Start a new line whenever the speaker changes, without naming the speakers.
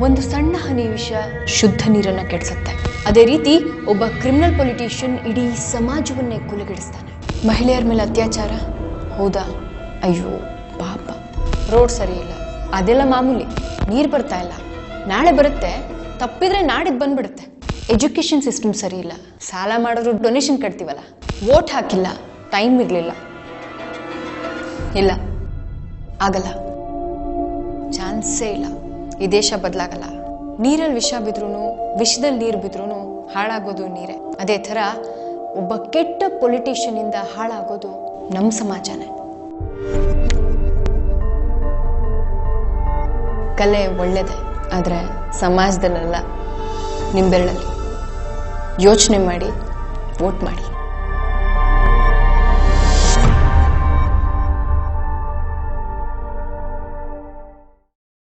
ಒಂದು ಸಣ್ಣ ಹನಿ ವಿಷ ಶುದ್ಧ ನೀರನ್ನ ಕೆಡಿಸುತ್ತೆ. ಅದೇ ರೀತಿ ಒಬ್ಬ ಕ್ರಿಮಿನಲ್ ಪೊಲಿಟಿಷಿಯನ್ ಇಡೀ ಸಮಾಜವನ್ನೇ ಕುಲಗೆಡಿಸ್ತಾನೆ. ಮಹಿಳೆಯರ ಮೇಲೆ ಅತ್ಯಾಚಾರ? ಹೌದಾ? ಅಯ್ಯೋ, ಪಾಪ. ರೋಡ್ ಸರಿ ಇಲ್ಲ. ಅದೆಲ್ಲ ಮಾಮೂಲಿ. ನೀರು ಬರ್ತಾ ಇಲ್ಲ. ನಾಳೆ ಬರುತ್ತೆ. ತಪ್ಪಿದ್ರೆ ನಾಡಿದ್ದು ಬಂದ್ಬಿಡುತ್ತೆ. ಎಜುಕೇಷನ್ ಸಿಸ್ಟಮ್ ಸರಿ ಇಲ್ಲ. ಸಾಲ ಮಾಡಿದ್ರು ಡೊನೇಷನ್ ಕಟ್ತೀವಲ್ಲ? ವೋಟ್ ಹಾಕಿಲ್ಲ. ಟೈಮ್ ಇರಲಿಲ್ಲ. ಇಲ್ಲ. ಆಗಲ್ಲ. ಚಾನ್ಸೇ ಇಲ್ಲ. ಈ ದೇಶ ಬದಲಾಗಲ್ಲ. ನೀರಲ್ಲಿ ವಿಷ ಬಿದ್ರೂ ವಿಷದಲ್ಲಿ ನೀರು ಬಿದ್ರೂ ಹಾಳಾಗೋದು ನೀರೇ. ಅದೇ ಥರ ಒಬ್ಬ ಕೆಟ್ಟ ಪೊಲಿಟಿಷಿಯನಿಂದ ಹಾಳಾಗೋದು ನಮ್ಮ ಸಮಾಜನೇ. ಕಲೆ ಒಳ್ಳೆಯದೇ ಆದರೆ ಸಮಾಜದಲ್ಲೆಲ್ಲ ನಿಂಬೆರಳಲ್ಲಿ ಯೋಚನೆ ಮಾಡಿ, ವೋಟ್ ಮಾಡಿ.